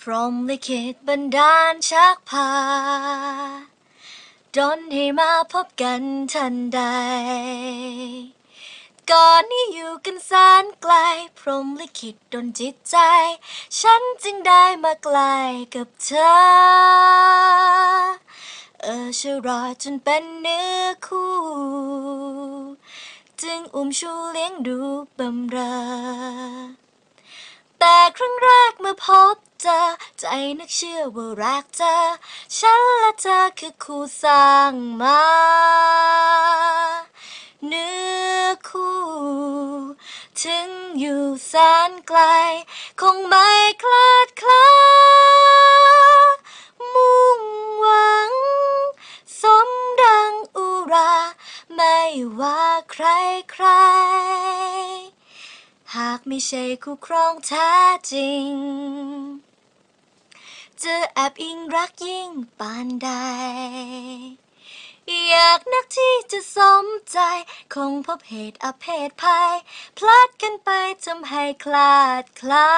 พรหมลิขิตบันดาลชักพาดนให้มาพบกันทันใด ก่อนนี้อยู่กันแสนไกล พรหมลิขิตดนจิตใจ ฉันจึงได้มาใกล้กับเธอ เออชะรอจนเป็นเนื้อคู่ จึงอุ้มชูเลี้ยงดูบำเรอแต่ครั้งแรกเมื่อพบ เจอใจนึกเชื่อว่ารักเธอ ฉันและเธอคือคู่สร้างมาเนื้อคู่ ถึงอยู่แสนไกล คงไม่คลาดคลามุ่งหวัง สมดังอุรา ไม่ว่าใครใคร หากไม่ใช่คู่ครองแท้จริง จะแอบอิงรักยิ่งปานใด อยากนักที่จะสมใจ คงพบเหตุอเพศภัย พลาดกันไปทำให้คลาดคลา